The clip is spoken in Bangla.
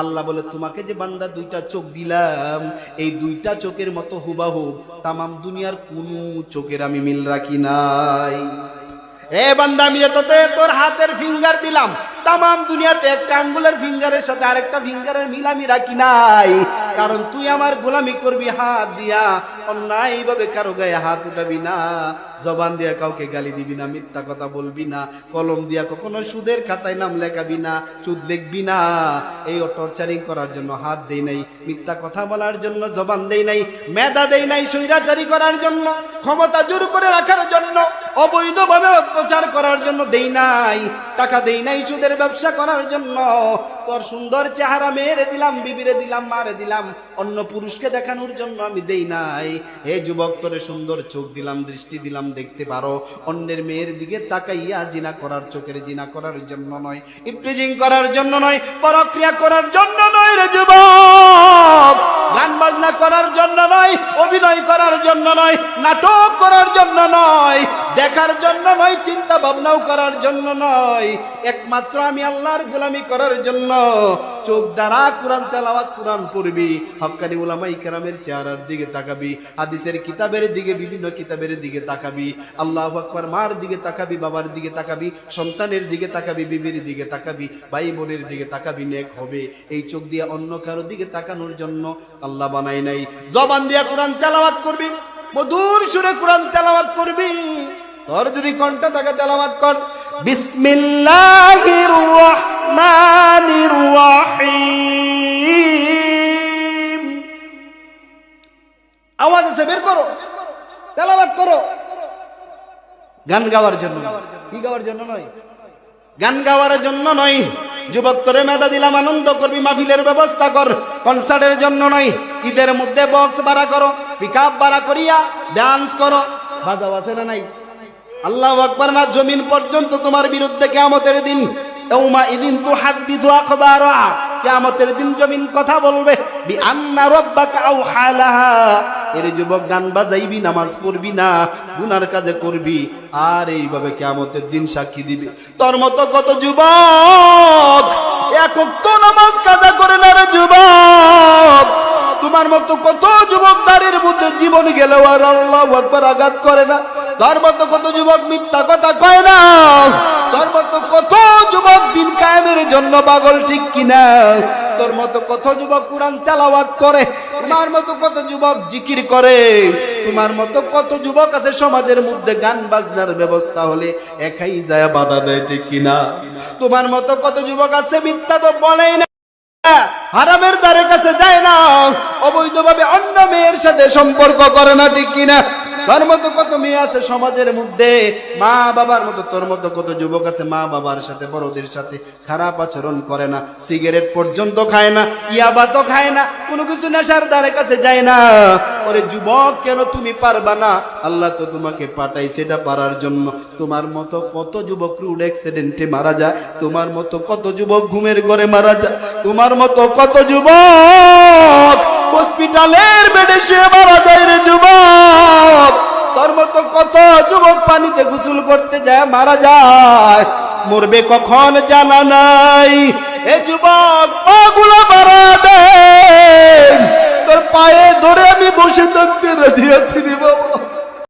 আল্লাহ বলে, তোমাকে যে বান্দা দুইটা চোখ দিলাম, এই দুইটা চোখের মতো হুবাহু তামাম দুনিয়ার কোনো চোখের আমি মিল রাখি নাই। এ বান্দা, আমি তোর হাতের ফিঙ্গার দিলাম তামাম দুনিয়াতে একটা আঙ্গুলের ফিঙ্গারের সাথে আরেকটা ফিঙ্গারের মিল আমি রাখি নাই? কারণ তুই আমার গোলামি করবি, হাত দিয়া। অন্যায় ভাবে কারও গায়ে হাত উঠাবি না, জবান দিয়া কাউকে গালি দিবি না, মিথ্যা কথা বলবি না, কলম দিয়া কখনো সুদের খাতায় নাম লেখাবি না, সুদ লিখবি না। এই টর্চারিং করার জন্য হাত দেই নাই, মিথ্যা কথা বলার জন্য জবান দেই নাই, মেধা দেই নাই, স্বৈরাচারী করার জন্য, ক্ষমতা জোর করে রাখার জন্য। অবৈধভাবে অত্যাচার করার জন্য দেই নাই, টাকা দেই নাই সুদের ব্যবসা করার জন্য। তোর সুন্দর চেহারা মেয়েরে দিলাম, বিবিরে দিলাম, মারে দিলাম, অন্য পুরুষকে দেখানোর জন্য আমি দেই নাই। হে যুবক, তোরে সুন্দর চোখ দিলাম, দৃষ্টি দিলাম, দেখতে পারো। অন্যের মেয়ের দিকে তাকাইয়া জিনা করার চোখের জিনা করার জন্য নয় ইপ্রিজিং করার জন্য নয়, পরক্রিয়া করার জন্য নয় রে যুবক। গান বাজনা করার জন্য নয়, অভিনয় করার জন্য নয়, নাটক করার জন্য নয়, দেখার জন্য নয়, চিন্তা ভাবনাও করার জন্য নয়। একমাত্র আমি আল্লাহর গোলামি করার জন্য চোখ দ্বারা কোরআন তেলাওয়াত কোরআন পড়বি, হক্কানি উলামাই কেরামের চেহারার দিকে তাকাবি, হাদিসের কিতাবের দিকে, বিভিন্ন কিতাবের দিকে তাকাবি, আল্লাহ আকবার মার দিকে তাকাবি, বাবার দিকে তাকাবি, সন্তানের দিকে তাকাবি, বিবির দিকে তাকাবি ভাই বোনের দিকে তাকাবি, নেক হবে। এই চোখ দিয়ে অন্য কারও দিকে তাকানোর জন্য আল্লাহ বানাই নাই। জবান দিয়া কোরআন তেলাওয়াত করবি, মধুর সুরে কোরআন তেলাওয়াত করবি। তোর যদি কণ্ঠ থাকে তেলাওয়াত কর। বিসমিল্লাহির রহমানির রহিম আওয়াজ আছে বের করো। তেলাওয়াত করো। গান গাওয়ার জন্য। কি গাওয়ার জন্য নয়? গান গাওয়ার জন্য নয়। যুবক তোরে মেধা দিলাম আনন্দ করবি মাহফিলের ব্যবস্থা কর। কনসার্টের জন্য নয়। ঈদের মধ্যে বক্স বাড়া করো পিক আপ বাড়া করিয়া ডান্স করো। বাজাও আছে না নাই? আল্লাহ আকবার না জমিন পর্যন্ত তোমার বিরুদ্ধে কেমতের দিন গান নামাজ পড়বি না কাজে করবি দিন সাক্ষী দিবি। তোর মতো কত যুবক একক তো নামাজ কাজা করে না রে যুবক। তোমার মতো কত যুবক দাঁড়ির মধ্যে জীবন গেলেও আর আল্লাহ আঘাত করে না। তার মতো কত যুবক মিথ্যা কথা কয় না। জন্য পাগল ঠিক কিনা? তোর মতো কত যুবক কোরআন তেলাওয়াত করে, তোমার মতো কত যুবক জিকির করে, তোমার মতো কত যুবক আছে সমাজের মধ্যে গান বাজনার ব্যবস্থা হলে একাই যায় বাধা দেয় ঠিক কিনা? তোমার মতো কত যুবক আছে মিথ্যা তো বলেই না, হারামের দ্বারে কাছে যায় না, অবৈধভাবে অন্য মেয়ের সাথে সম্পর্ক করে না ঠিক কিনা? তার মতো কত মেয়ে আছে সমাজের মধ্যে? মা বাবার মতো, তোর মতো কত যুবক আছে মা বাবার সাথে, বড়দের সাথে? খারাপ আচরণ করে না, সিগারেট পর্যন্ত খায় না ইয়াবা তো খায় না, কোনো কিছু নেশার দ্বারে কাছে যায় না। ওরে যুবক, কেন তুমি পারবা না? আল্লাহ তো তোমাকে পাঠাই সেটা পারার জন্য। তোমার মতো কত যুবক রুড অ্যাক্সিডেন্টে মারা যায়, তোমার মতো কত যুবক ঘুমের ঘরে মারা যায়, তোমার মতো কত যুবক হসপিটালের বেডে শুয়ে মারা যায় রে যুবক। তোর মতো কত যুবক পানিতে গোসল করতে যায়, মারা যায়। মরবে কখন জানা নাই। এ যুবক, পাগুলো মারা দেয়। তোর পায়ে ধরে আমি বসে থাকতে রাজি আছি বাবা।